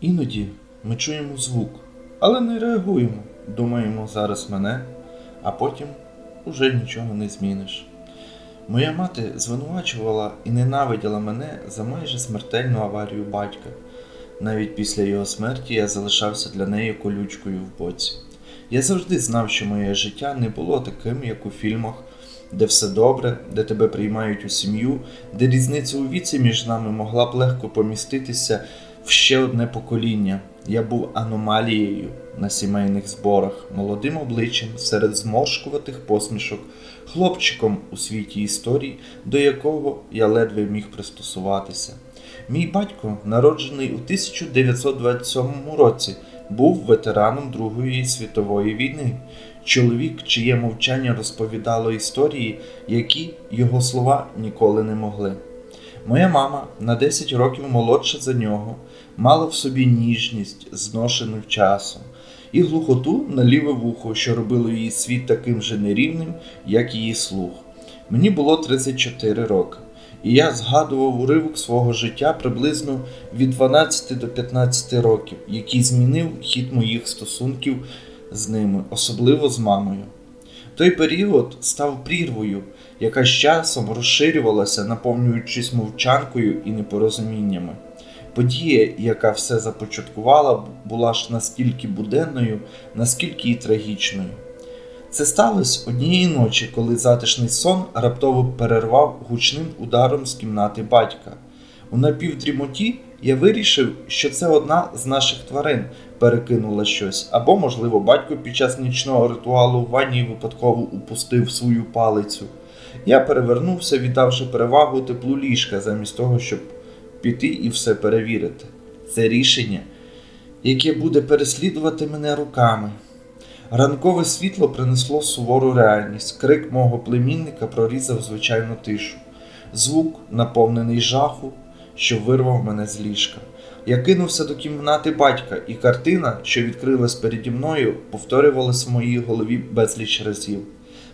Іноді ми чуємо звук, але не реагуємо. Думаємо зараз мене, а потім уже нічого не зміниш. Моя мати звинувачувала і ненавиділа мене за майже смертельну аварію батька. Навіть після його смерті я залишався для неї колючкою в боці. Я завжди знав, що моє життя не було таким, як у фільмах, де все добре, де тебе приймають у сім'ю, де різниця у віці між нами могла б легко поміститися в ще одне покоління. Я був аномалією на сімейних зборах, молодим обличчям серед зморшкуватих посмішок, хлопчиком у світі історій, до якого я ледве міг пристосуватися. Мій батько, народжений у 1927 році, був ветераном Другої світової війни. Чоловік, чиє мовчання розповідало історії, які його слова ніколи не могли. Моя мама на 10 років молодша за нього, мала в собі ніжність, зношену часом, і глухоту на ліве вухо, що робило її світ таким же нерівним, як її слух. Мені було 34 роки, і я згадував уривок свого життя приблизно від 12 до 15 років, який змінив хід моїх стосунків з ними, особливо з мамою. Той період став прірвою, яка з часом розширювалася, наповнюючись мовчанкою і непорозуміннями. Подія, яка все започаткувала, була ж настільки буденною, наскільки і трагічною. Це сталося однієї ночі, коли затишний сон раптово перервав гучним ударом з кімнати батька. У напівдрімоті я вирішив, що це одна з наших тварин перекинула щось, або, можливо, батько під час нічного ритуалу в ванні випадково упустив свою палицю. Я перевернувся, віддавши перевагу теплу ліжка, замість того, щоб піти і все перевірити. Це рішення, яке буде переслідувати мене руками. Ранкове світло принесло сувору реальність. Крик мого племінника прорізав звичайну тишу. Звук, наповнений жаху, що вирвав мене з ліжка. Я кинувся до кімнати батька, і картина, що відкрилась переді мною, повторювалась в моїй голові безліч разів.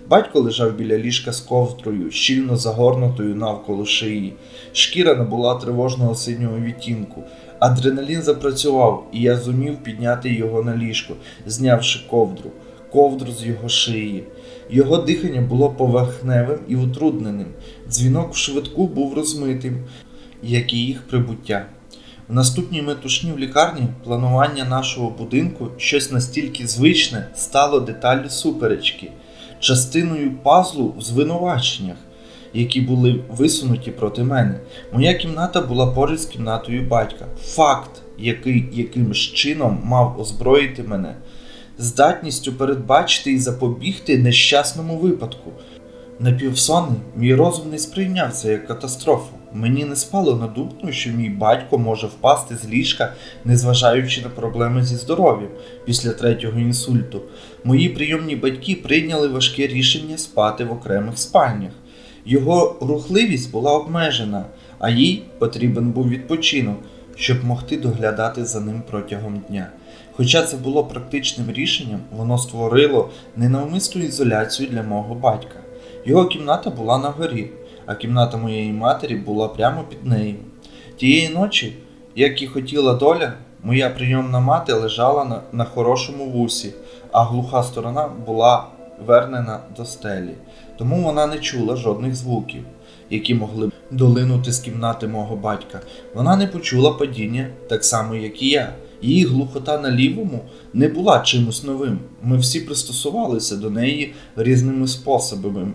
Батько лежав біля ліжка з ковдрою, щільно загорнутою навколо шиї. Шкіра набула тривожного синього відтінку. Адреналін запрацював, і я зумів підняти його на ліжко, знявши ковдру, ковдру з його шиї. Його дихання було поверхневим і утрудненим. Дзвінок в швидку був розмитим, як і їх прибуття. В наступній метушні в лікарні планування нашого будинку щось настільки звичне стало деталлю суперечки, частиною пазлу в звинуваченнях, які були висунуті проти мене. Моя кімната була поруч з кімнатою батька. Факт, який якимсь чином мав озброїти мене, здатністю передбачити і запобігти нещасному випадку. Напівсонний, мій розум не сприйняв це як катастрофу. Мені не спало на думку, що мій батько може впасти з ліжка, незважаючи на проблеми зі здоров'ям після третього інсульту. Мої прийомні батьки прийняли важке рішення спати в окремих спальнях. Його рухливість була обмежена, а їй потрібен був відпочинок, щоб могти доглядати за ним протягом дня. Хоча це було практичним рішенням, воно створило ненавмисну ізоляцію для мого батька. Його кімната була на горі, а кімната моєї матері була прямо під нею. Тієї ночі, як і хотіла доля, моя прийомна мати лежала на, на хорошому вусі, а глуха сторона була вернена до стелі, тому вона не чула жодних звуків, які могли б долинути з кімнати мого батька. Вона не почула падіння так само, як і я. Її глухота на лівому не була чимось новим. Ми всі пристосувалися до неї різними способами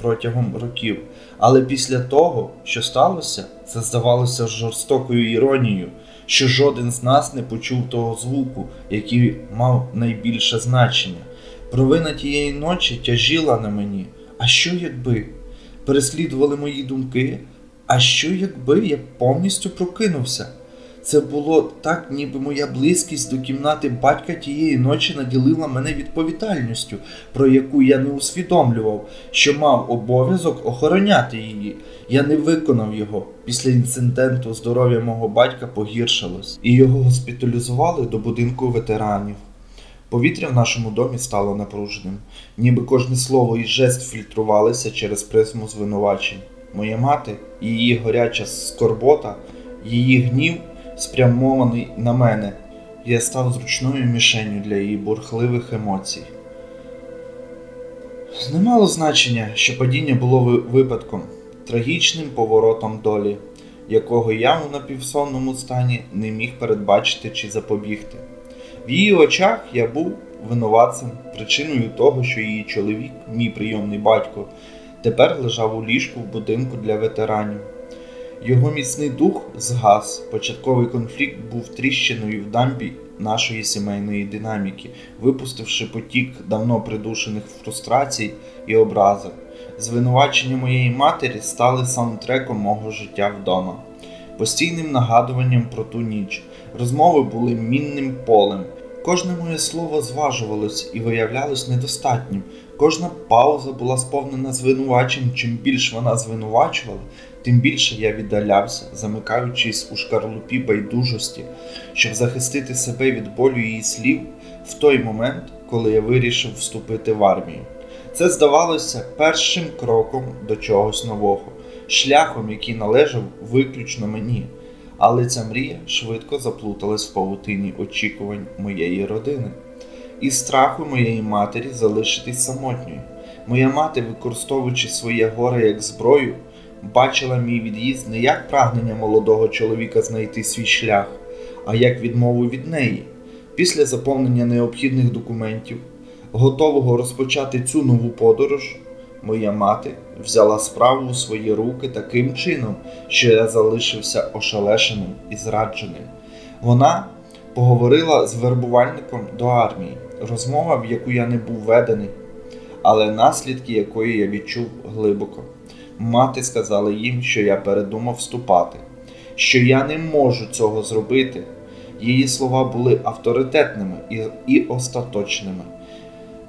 протягом років. Але після того, що сталося, це здавалося жорстокою іронією, що жоден з нас не почув того звуку, який мав найбільше значення. Провина тієї ночі тяжіла на мені. А що якби? Переслідували мої думки. А що якби я повністю прокинувся? Це було так, ніби моя близькість до кімнати батька тієї ночі наділила мене відповідальністю, про яку я не усвідомлював, що мав обов'язок охороняти її. Я не виконав його. Після інциденту здоров'я мого батька погіршилось, і його госпіталізували до будинку ветеранів. Повітря в нашому домі стало напруженим, ніби кожне слово і жест фільтрувалися через призму звинувачень. Моя мати, її горяча скорбота, її гнів спрямований на мене. Я став зручною мішенню для її бурхливих емоцій. Не мало значення, що падіння було випадком, трагічним поворотом долі, якого я у напівсонному стані не міг передбачити чи запобігти. В її очах я був винуватцем, причиною того, що її чоловік, мій прийомний батько, тепер лежав у ліжку в будинку для ветеранів. Його міцний дух згас. Початковий конфлікт був тріщиною в дамбі нашої сімейної динаміки, випустивши потік давно придушених фрустрацій і образок. Звинувачення моєї матері стали саундтреком мого життя вдома, постійним нагадуванням про ту ніч. Розмови були мінним полем. Кожне моє слово зважувалось і виявлялось недостатнім. Кожна пауза була сповнена звинувачень. Чим більш вона звинувачувала, тим більше я віддалявся, замикаючись у шкарлупі байдужості, щоб захистити себе від болю її слів в той момент, коли я вирішив вступити в армію. Це здавалося першим кроком до чогось нового, шляхом, який належав виключно мені. Але ця мрія швидко заплуталась в павутині очікувань моєї родини і страху моєї матері залишитись самотньою. Моя мати, використовуючи своє горе як зброю, бачила мій від'їзд не як прагнення молодого чоловіка знайти свій шлях, а як відмову від неї. Після заповнення необхідних документів, готового розпочати цю нову подорож, моя мати взяла справу у свої руки таким чином, що я залишився ошелешеним і зрадженим. Вона поговорила з вербувальником до армії, розмова, в яку я не був ведений, але наслідки якої я відчув глибоко. Мати сказала їм, що я передумав вступати, що я не можу цього зробити. Її слова були авторитетними і, і остаточними.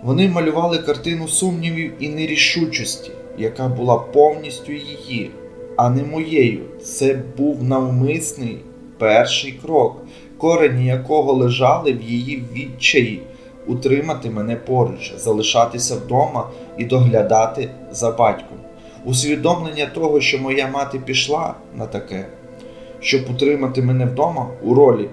Вони малювали картину сумнівів і нерішучості, яка була повністю її, а не моєю. Це був навмисний перший крок, корені якого лежали в її відчаї утримати мене поруч, залишатися вдома і доглядати за батьком. Усвідомлення того, що моя мати пішла на таке, щоб утримати мене вдома у ролі,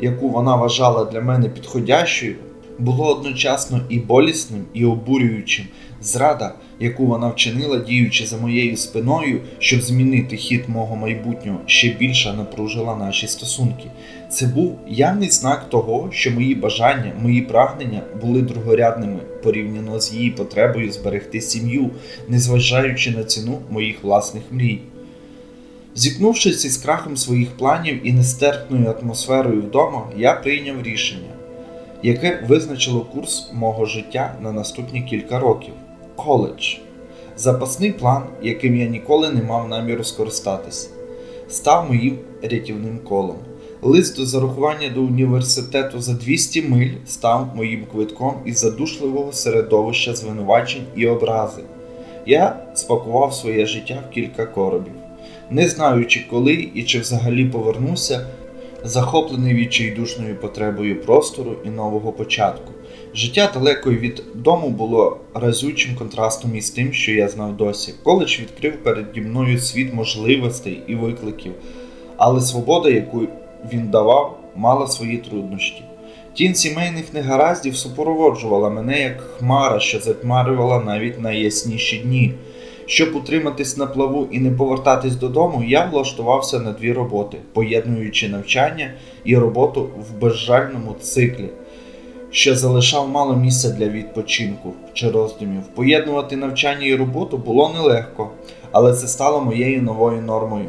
яку вона вважала для мене підходящою, було одночасно і болісним, і обурюючим. Зрада, яку вона вчинила, діючи за моєю спиною, щоб змінити хід мого майбутнього, ще більше напружила наші стосунки. Це був явний знак того, що мої бажання, мої прагнення були другорядними порівняно з її потребою зберегти сім'ю, незважаючи на ціну моїх власних мрій. Зіткнувшись із крахом своїх планів і нестерпною атмосферою вдома, я прийняв рішення, яке визначило курс мого життя на наступні кілька років коледж. Запасний план, яким я ніколи не мав наміру скористатися, став моїм рятівним колом. Лист до зарахування до університету за 200 миль став моїм квитком із задушливого середовища звинувачень і образи. Я спакував своє життя в кілька коробів, не знаючи, коли і чи взагалі повернуся, захоплений відчайдушною потребою простору і нового початку. Життя далеко від дому було разючим контрастом із тим, що я знав досі. Коледж відкрив переді мною світ можливостей і викликів, але свобода, яку він давав, мала свої труднощі. Тінь сімейних негараздів супроводжувала мене як хмара, що затьмарювала навіть найясніші дні. Щоб утриматись на плаву і не повертатись додому, я влаштувався на дві роботи, поєднуючи навчання і роботу в безжальному циклі, що залишав мало місця для відпочинку чи роздумів. Поєднувати навчання і роботу було нелегко, але це стало моєю новою нормою.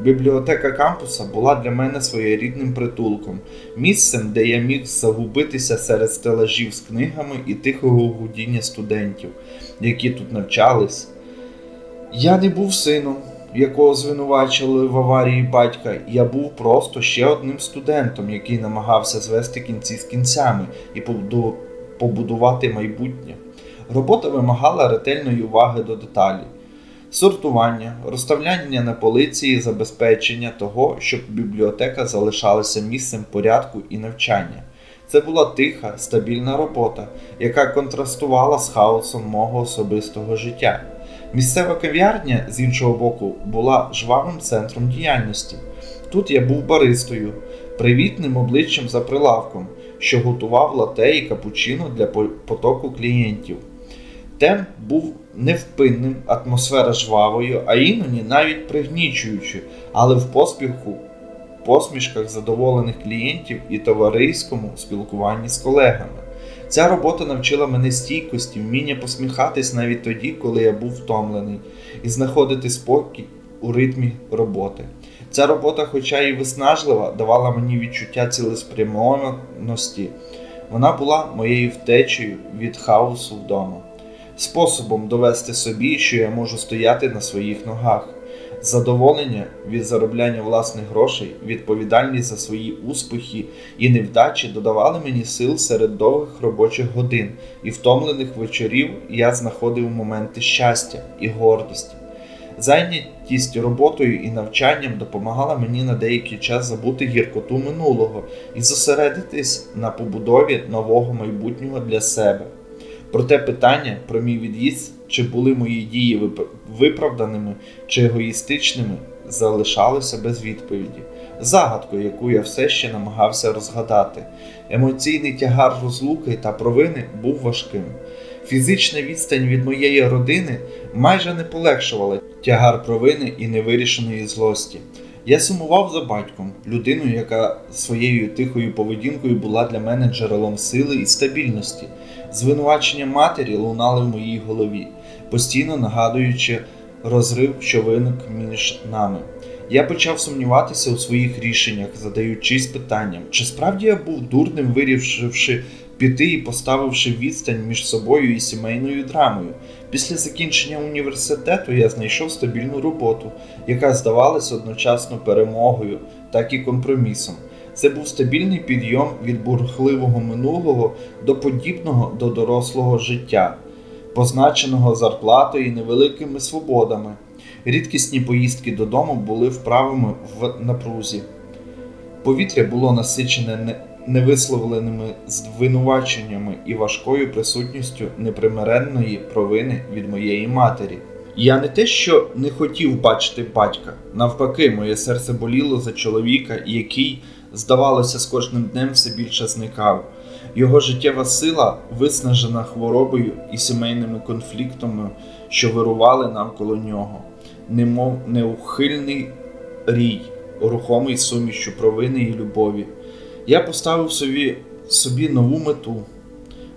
Бібліотека кампуса була для мене своєрідним притулком, місцем, де я міг загубитися серед стелажів з книгами і тихого гудіння студентів, які тут навчались. Я не був сином, якого звинувачили в аварії батька. Я був просто ще одним студентом, який намагався звести кінці з кінцями і побудувати майбутнє. Робота вимагала ретельної уваги до деталей. Сортування, розставляння на полиці і забезпечення того, щоб бібліотека залишалася місцем порядку і навчання. Це була тиха, стабільна робота, яка контрастувала з хаосом мого особистого життя. Місцева кав'ярня, з іншого боку, була жвавим центром діяльності. Тут я був баристою, привітним обличчям за прилавком, що готував лате і капучино для потоку клієнтів. Темп був невпинним, атмосфера жвавою, а іноді навіть пригнічуючою, але в поспіху, посмішках задоволених клієнтів і товариському спілкуванні з колегами. Ця робота навчила мене стійкості, вміння посміхатись навіть тоді, коли я був втомлений, і знаходити спокій у ритмі роботи. Ця робота, хоча і виснажлива, давала мені відчуття цілеспрямованості. Вона була моєю втечею від хаосу вдома, способом довести собі, що я можу стояти на своїх ногах, задоволення від заробляння власних грошей, відповідальність за свої успіхи і невдачі додавали мені сил серед довгих робочих годин і втомлених вечорів я знаходив моменти щастя і гордості. Зайнятість роботою і навчанням допомагала мені на деякий час забути гіркоту минулого і зосередитись на побудові нового майбутнього для себе. Проте питання про мій від'їзд, чи були мої дії виправданими чи егоїстичними, залишалося без відповіді. Загадкою, яку я все ще намагався розгадати. Емоційний тягар розлуки та провини був важким. Фізична відстань від моєї родини майже не полегшувала тягар провини і невирішеної злості. Я сумував за батьком, людиною, яка своєю тихою поведінкою була для мене джерелом сили і стабільності. Звинувачення матері лунали в моїй голові, постійно нагадуючи розрив, що виник між нами. Я почав сумніватися у своїх рішеннях, задаючись питанням, чи справді я був дурним, вирішивши піти і поставивши відстань між собою і сімейною драмою. Після закінчення університету я знайшов стабільну роботу, яка здавалася одночасно перемогою, так і компромісом. Це був стабільний підйом від бурхливого минулого до подібного до дорослого життя, позначеного зарплатою і невеликими свободами. Рідкісні поїздки додому були вправами в напрузі. Повітря було насичене не- невисловленими звинуваченнями і важкою присутністю непримиренної провини від моєї матері. Я не те, що не хотів бачити батька. Навпаки, моє серце боліло за чоловіка, який, здавалося, з кожним днем все більше зникав. Його життєва сила виснажена хворобою і сімейними конфліктами, що вирували навколо нього, немов неухильний рій, рухомий сумішчю провини і любові. Я поставив собі, собі нову мету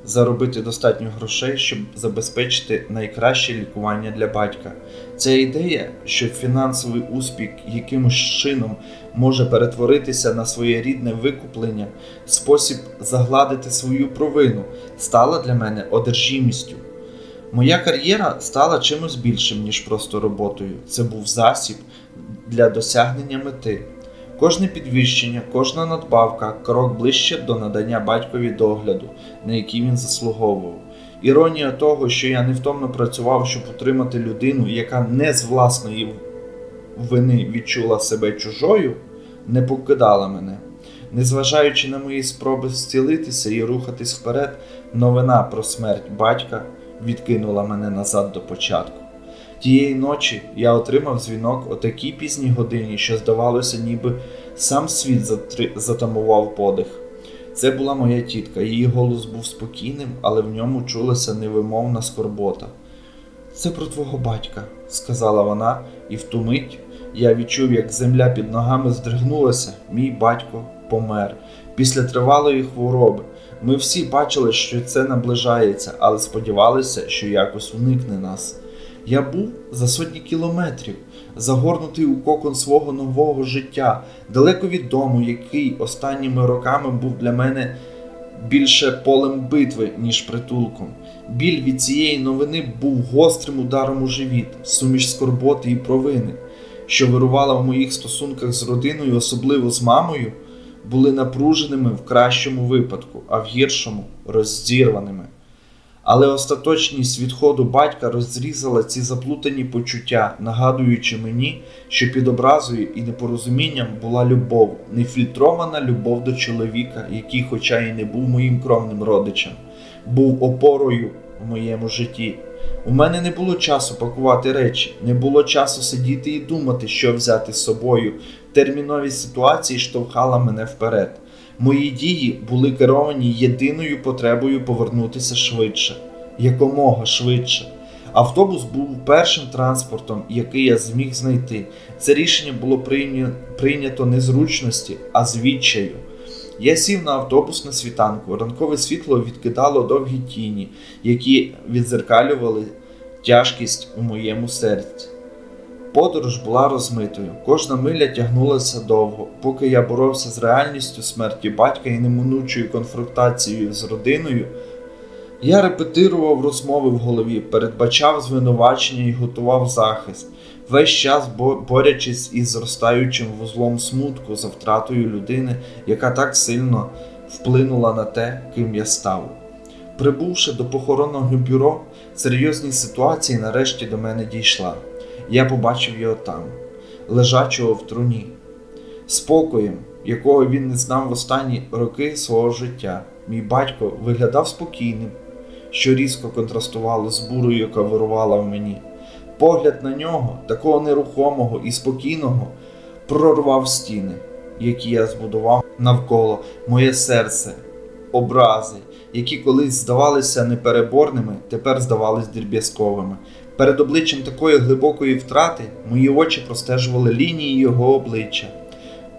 заробити достатньо грошей, щоб забезпечити найкраще лікування для батька. Ця ідея, що фінансовий успіх якимось чином може перетворитися на своєрідне викуплення, спосіб загладити свою провину, стала для мене одержимістю. Моя кар'єра стала чимось більшим, ніж просто роботою. Це був засіб для досягнення мети. Кожне підвищення, кожна надбавка крок ближче до надання батькові догляду, на який він заслуговував. Іронія того, що я невтомно працював, щоб утримати людину, яка не з власної вини відчула себе чужою, не покидала мене. Незважаючи на мої спроби зцілитися і рухатись вперед, новина про смерть батька відкинула мене назад до початку. Тієї ночі я отримав дзвінок о такій пізній годині, що здавалося, ніби сам світ затри... затамував подих. Це була моя тітка, її голос був спокійним, але в ньому чулася невимовна скорбота. Це про твого батька, сказала вона, і в ту мить я відчув, як земля під ногами здригнулася. Мій батько помер після тривалої хвороби. Ми всі бачили, що це наближається, але сподівалися, що якось уникне нас. Я був за сотні кілометрів, загорнутий у кокон свого нового життя, далеко від дому, який останніми роками був для мене більше полем битви, ніж притулком. Біль від цієї новини був гострим ударом у живіт, суміш скорботи і провини, що вирувала в моїх стосунках з родиною, особливо з мамою, були напруженими в кращому випадку, а в гіршому роззірваними. Але остаточність відходу батька розрізала ці заплутані почуття, нагадуючи мені, що під образою і непорозумінням була любов, нефільтрована любов до чоловіка, який, хоча й не був моїм кровним родичем, був опорою в моєму житті. У мене не було часу пакувати речі, не було часу сидіти і думати, що взяти з собою. Термінові ситуації штовхала мене вперед. Мої дії були керовані єдиною потребою повернутися швидше, якомога швидше. Автобус був першим транспортом, який я зміг знайти. Це рішення було прийнято не з ручності, а з відчаю. Я сів на автобус на світанку. Ранкове світло відкидало довгі тіні, які відзеркалювали тяжкість у моєму серці. Подорож була розмитою. Кожна миля тягнулася довго, поки я боровся з реальністю смерті батька і неминучою конфронтацією з родиною. Я репетирував розмови в голові, передбачав звинувачення і готував захист, весь час бо- борючись із зростаючим вузлом смутку за втратою людини, яка так сильно вплинула на те, ким я став. Прибувши до похоронного бюро, серйозні ситуації нарешті до мене дійшла. Я побачив його там, лежачого в труні, спокоєм, якого він не знав в останні роки свого життя. Мій батько виглядав спокійним, що різко контрастувало з бурою, яка вирувала в мені. Погляд на нього, такого нерухомого і спокійного, прорвав стіни, які я збудував навколо моє серце, образи, які колись здавалися непереборними, тепер здавались дріб'язковими. Перед обличчям такої глибокої втрати мої очі простежували лінії його обличчя.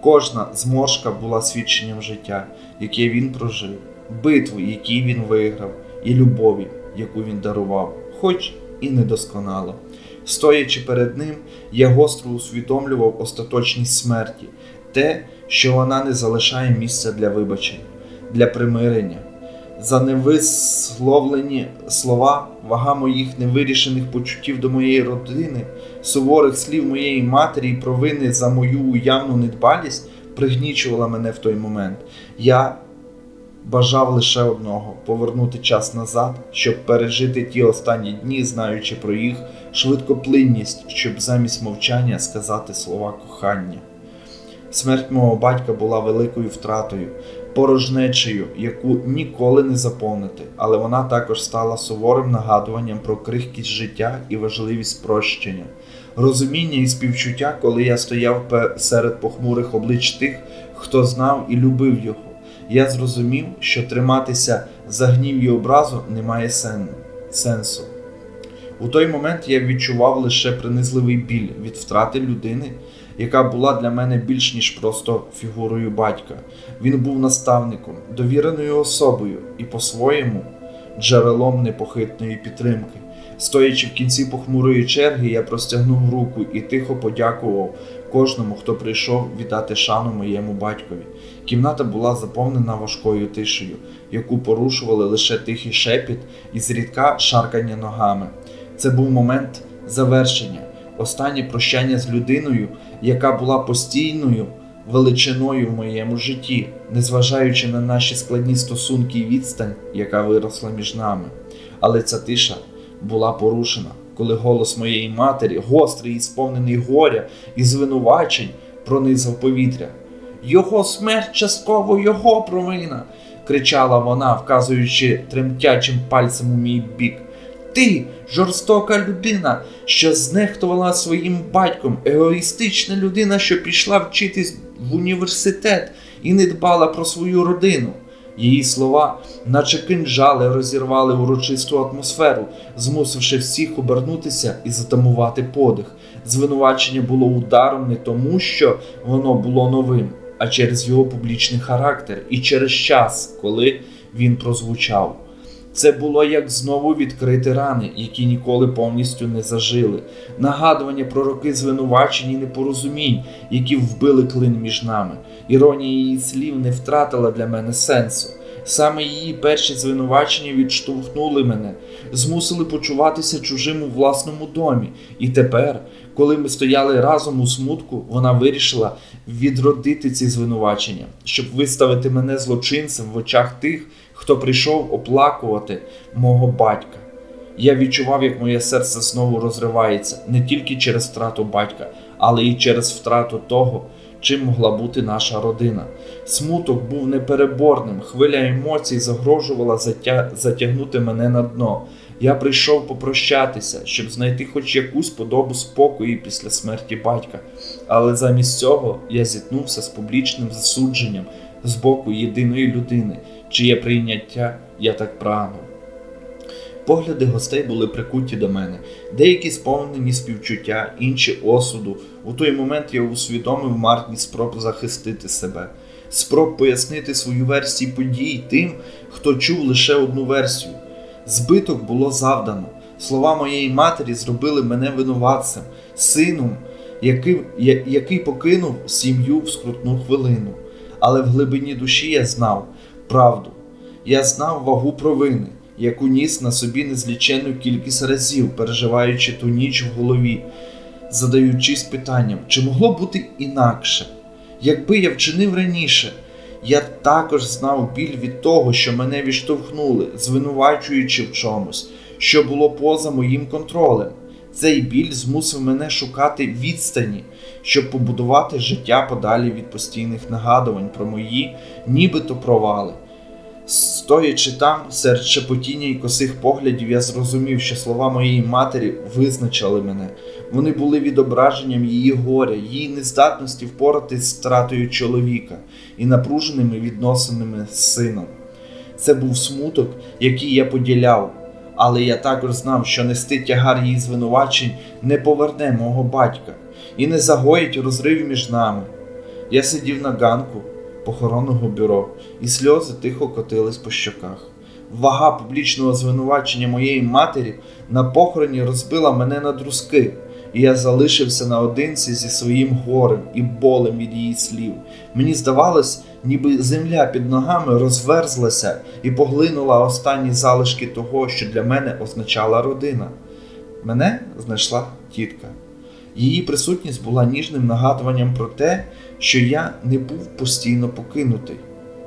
Кожна зморшка була свідченням життя, яке він прожив, битви, які він виграв, і любові, яку він дарував, хоч і недосконало. Стоячи перед ним, я гостро усвідомлював остаточність смерті, те, що вона не залишає місця для вибачень, для примирення. За невисловлені слова, вага моїх невирішених почуттів до моєї родини, суворих слів моєї матері і провини за мою уявну недбалість пригнічувала мене в той момент. Я бажав лише одного повернути час назад, щоб пережити ті останні дні, знаючи про їх швидкоплинність, щоб замість мовчання сказати слова кохання. Смерть мого батька була великою втратою, порожнечею, яку ніколи не заповнити, але вона також стала суворим нагадуванням про крихкість життя і важливість прощення, розуміння і співчуття, коли я стояв серед похмурих облич тих, хто знав і любив його. Я зрозумів, що триматися за гнів і образу немає сен- сенсу. У той момент я відчував лише принизливий біль від втрати людини, яка була для мене більш ніж просто фігурою батька. Він був наставником, довіреною особою і по-своєму джерелом непохитної підтримки. Стоячи в кінці похмурої черги, я простягнув руку і тихо подякував кожному, хто прийшов віддати шану моєму батькові. Кімната була заповнена важкою тишею, яку порушували лише тихий шепіт і зрідка шаркання ногами. Це був момент завершення, останнє прощання з людиною, яка була постійною величиною в моєму житті, незважаючи на наші складні стосунки і відстань, яка виросла між нами. Але ця тиша була порушена, коли голос моєї матері, гострий і сповнений горя і звинувачень, пронизав повітря. Його смерть частково його провина, кричала вона, вказуючи тремтячим пальцем у мій бік. Ти жорстока людина, що знехтувала своїм батьком, егоїстична людина, що пішла вчитись в університет і не дбала про свою родину. Її слова, наче кинджали, розірвали урочисту атмосферу, змусивши всіх обернутися і затамувати подих. Звинувачення було ударом не тому, що воно було новим, а через його публічний характер і через час, коли він прозвучав. Це було як знову відкрити рани, які ніколи повністю не зажили, нагадування про роки звинувачень і непорозумінь, які вбили клин між нами. Іронія її слів не втратила для мене сенсу. Саме її перші звинувачення відштовхнули мене, змусили почуватися чужим у власному домі. І тепер, коли ми стояли разом у смутку, вона вирішила відродити ці звинувачення, щоб виставити мене злочинцем в очах тих, хто прийшов оплакувати мого батька. Я відчував, як моє серце знову розривається не тільки через втрату батька, але й через втрату того, чим могла бути наша родина. Смуток був непереборним, хвиля емоцій загрожувала затя... затягнути мене на дно. Я прийшов попрощатися, щоб знайти хоч якусь подобу спокою після смерті батька, але замість цього я зіткнувся з публічним засудженням з боку єдиної людини, чиє прийняття я так прагнув. Погляди гостей були прикуті до мене, деякі сповнені співчуття, інші осуду. У той момент я усвідомив марність спроб захистити себе, спроб пояснити свою версію подій тим, хто чув лише одну версію. Збиток було завдано. Слова моєї матері зробили мене винуватцем, сином, який, який покинув сім'ю в скрутну хвилину. Але в глибині душі я знав правду. Я знав вагу провини, яку ніс на собі незліченну кількість разів, переживаючи ту ніч в голові, задаючись питанням, чи могло бути інакше? Якби я вчинив раніше, я також знав біль від того, що мене відштовхнули, звинувачуючи в чомусь, що було поза моїм контролем. Цей біль змусив мене шукати відстані, щоб побудувати життя подалі від постійних нагадувань про мої нібито провали. Стоячи там, серед шепотіння і косих поглядів, я зрозумів, що слова моєї матері визначили мене. Вони були відображенням її горя, її нездатності впоратись з втратою чоловіка і напруженими відносинами з сином. Це був смуток, який я поділяв, але я також знав, що нести тягар її звинувачень не поверне мого батька і не загоїть розрив між нами. Я сидів на ганку похоронного бюро, і сльози тихо котились по щоках. Вага публічного звинувачення моєї матері на похороні розбила мене на друзки, і я залишився наодинці зі своїм горем і болем від її слів. Мені здавалось, ніби земля під ногами розверзлася і поглинула останні залишки того, що для мене означала родина. Мене знайшла тітка. Її присутність була ніжним нагадуванням про те, що я не був постійно покинутий.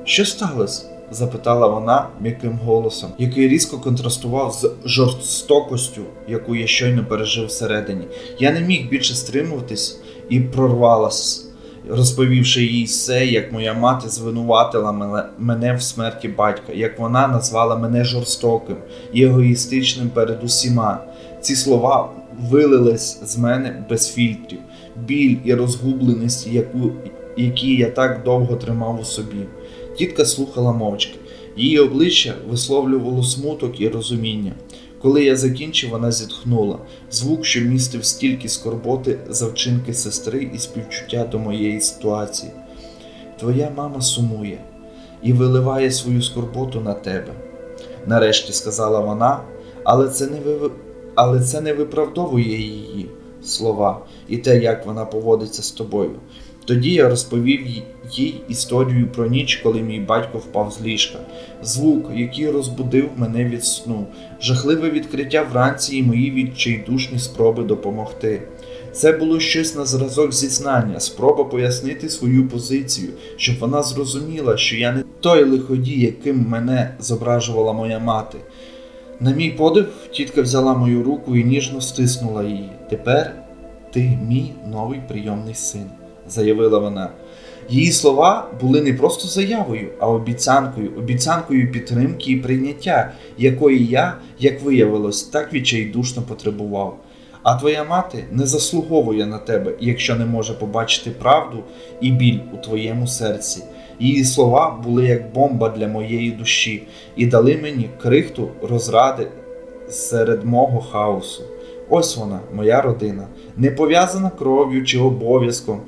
Що сталося? Запитала вона м'яким голосом, який різко контрастував з жорстокостю, яку я щойно пережив всередині. Я не міг більше стримуватись і прорвалась, розповівши їй все, як моя мати звинуватила мене- в смерті батька, як вона назвала мене жорстоким і егоїстичним перед усіма. Ці слова вилились з мене без фільтрів, біль і розгубленість, яку, які я так довго тримав у собі. Тітка слухала мовчки. Її обличчя висловлювало смуток і розуміння. Коли я закінчив, вона зітхнула. Звук, що містив стільки скорботи за вчинки сестри і співчуття до моєї ситуації. Твоя мама сумує і виливає свою скорботу на тебе. Нарешті сказала вона, але це не ви... але це не виправдовує її слова і те, як вона поводиться з тобою. Тоді я розповів їй- історію про ніч, коли мій батько впав з ліжка, звук, який розбудив мене від сну, жахливе відкриття вранці і мої відчайдушні спроби допомогти. Це було щось на зразок зізнання, спроба пояснити свою позицію, щоб вона зрозуміла, що я не той лиходій, яким мене зображувала моя мати. На мій подив, тітка взяла мою руку і ніжно стиснула її. Тепер ти мій новий прийомний син, заявила вона. Її слова були не просто заявою, а обіцянкою, обіцянкою підтримки і прийняття, якої я, як виявилось, так відчайдушно потребував. А твоя мати не заслуговує на тебе, якщо не може побачити правду і біль у твоєму серці. Її слова були як бомба для моєї душі і дали мені крихту розради серед мого хаосу. Ось вона, моя родина, не пов'язана кров'ю чи обов'язком,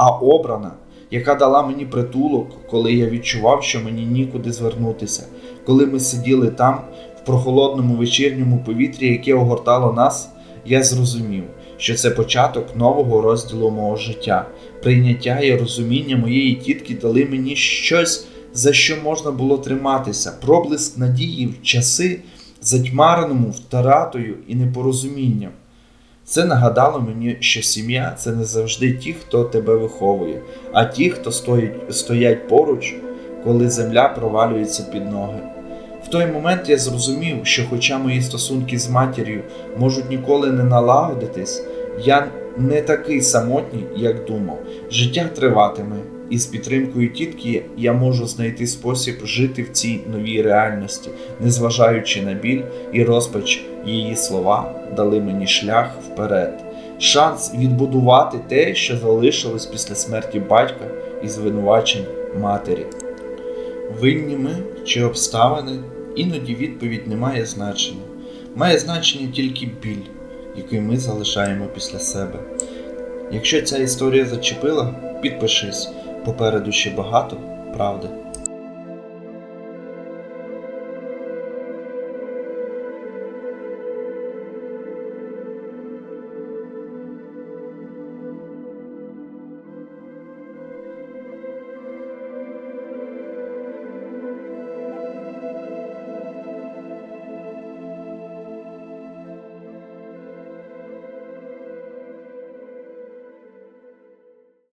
а обрана, яка дала мені притулок, коли я відчував, що мені нікуди звернутися, коли ми сиділи там, в прохолодному вечірньому повітрі, яке огортало нас, я зрозумів, що це початок нового розділу мого життя. Прийняття і розуміння моєї тітки дали мені щось, за що можна було триматися, проблиск надії в часи, затьмареному втратою і непорозумінням. Це нагадало мені, що сім'я це не завжди ті, хто тебе виховує, а ті, хто стоїть, стоять поруч, коли земля провалюється під ноги. В той момент я зрозумів, що, хоча мої стосунки з матір'ю можуть ніколи не налагодитись, я не такий самотній, як думав. Життя триватиме, І з підтримкою тітки я можу знайти спосіб жити в цій новій реальності, незважаючи на біль і розпач її слова дали мені шлях вперед, шанс відбудувати те, що залишилось після смерті батька і звинувачень матері. Винні ми чи обставини, іноді відповідь не має значення. Має значення тільки біль, який ми залишаємо після себе. Якщо ця історія зачепила, підпишись, попереду ще багато правди.